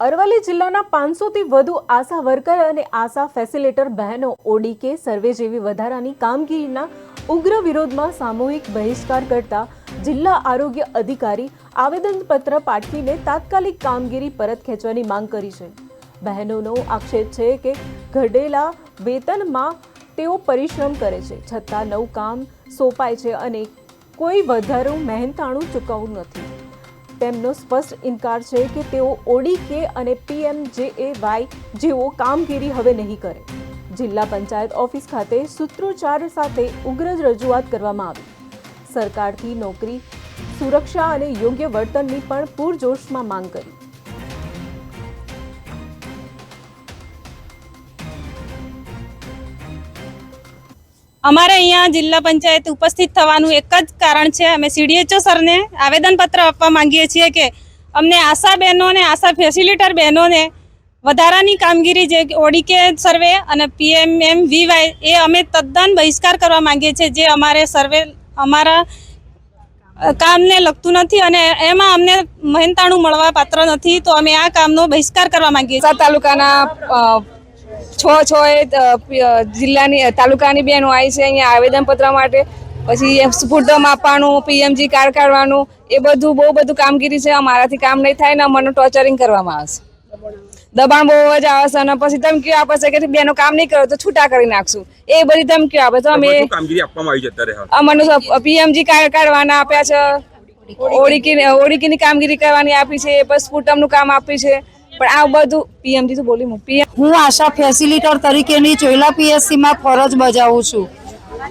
અરવલ્લી જિલ્લાના પાંચસોથી વધુ આશા વર્કર અને આશા ફેસિલિટર બહેનો ઓડીકે સર્વે જેવી વધારાની કામગીરીના ઉગ્ર વિરોધમાં સામૂહિક બહિષ્કાર કરતા જિલ્લા આરોગ્ય અધિકારી આવેદનપત્ર પાઠવીને તાત્કાલિક કામગીરી પરત ખેંચવાની માંગ કરી છે. બહેનોનો આક્ષેપ છે કે ઘડેલા વેતનમાં તેઓ પરિશ્રમ કરે છે, છતાં નવું કામ સોંપાય છે અને કોઈ વધારું મહેનતાણું ચૂકવવું નથી. તેમનો સ્પષ્ટ ઇનકાર છે કે તેઓ ઓડીકે અને પીએમજેએવાય જેવો કામગીરી હવે નહીં કરે. જિલ્લા પંચાયત ઓફિસ ખાતે સૂત્રોચ્ચાર સાથે ઉગ્ર રજૂઆત કરવામાં આવી. સરકારથી નોકરી, સુરક્ષા અને યોગ્ય વર્તનની પણ પૂરજોશમાં માંગ કરી. અમારે અહીંયા જિલ્લા પંચાયત ઉપસ્થિત થવાનું એક જ કારણ છે. અમે સીડીએચઓ સરને આવેદનપત્ર આપવા માંગીએ છીએ કે અમને આશા બહેનોને, આશા ફેસિલિટર બહેનોને વધારાની કામગીરી જે ઓડીકે સર્વે અને પીએમએમ વીવાય એ અમે તદ્દન બહિષ્કાર કરવા માંગીએ છીએ. જે અમારે સર્વે અમારા કામને લગતું નથી અને એમાં અમને મહેનતાણું મળવા પાત્ર નથી. તો અમે આ કામનો બહિષ્કાર કરવા માંગીએ છીએ. તાલુકાના છ છ એ જિલ્લાની તાલુકાની બહેનો આવી છે અહીંયા આવેદનપત્ર માટે. પછી એમ આપવાનું પીએમજી કાર્ડ કાઢવાનું એ બધું બહુ બધું કામગીરી છે. અમારાથી કામ નહીં થાય ને મને ટોર્ચરિંગ કરવામાં આવશે. દબાણ બહુ જ આવશે અને પછી ધમકીઓ આપે છે કે બેનો કામ નહીં કરો તો છૂટા કરી નાખશું. એ બધી ધમકીઓ આપે તો અમે અમને પીએમજી કાર્ડ કાઢવાના આપ્યા છે. ઓળીકી ઓળીકીની કામગીરી કરવાની આપી છે. પછી સ્ફૂટમનું કામ આપ્યું છે. પણ આ બધું પીએમજી તો બોલી હું પીએમ હું આશા ફેસિલિટર તરીકેની ચોયલા પીએસસીમાં ફરજ બજાવું છું.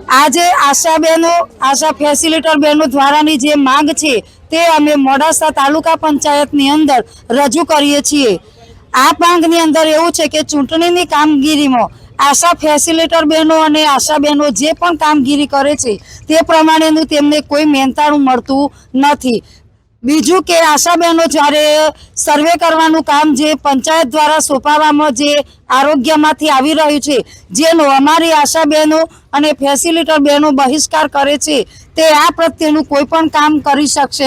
આજે આશા બહેનો આશા ફેસિલિટર બહેનો દ્વારાની જે માંગ છે, તે અમે મોડાસા તાલુકા પંચાયતની અંદર રજૂ કરીએ છીએ. આ માંગની અંદર એવું છે કે ચૂંટણીની કામગીરીમાં આશા ફેસિલિટર બહેનો અને આશા બહેનો જે પણ કામગીરી કરે છે, તે પ્રમાણેનું તેમને કોઈ મહેનતાણું મળતું નથી. બીજું કે આશા બહેનો જ્યારે સર્વે કરવાનું કામ જે પંચાયત દ્વારા સોંપાવામાં જે આરોગ્યમાંથી આવી રહ્યું છે, જેનો અમારી આશા બહેનો અને ફેસિલિટર બહેનો બહિષ્કાર કરે છે, તે આ પ્રત્યેનું કોઈ પણ કામ કરી શકશે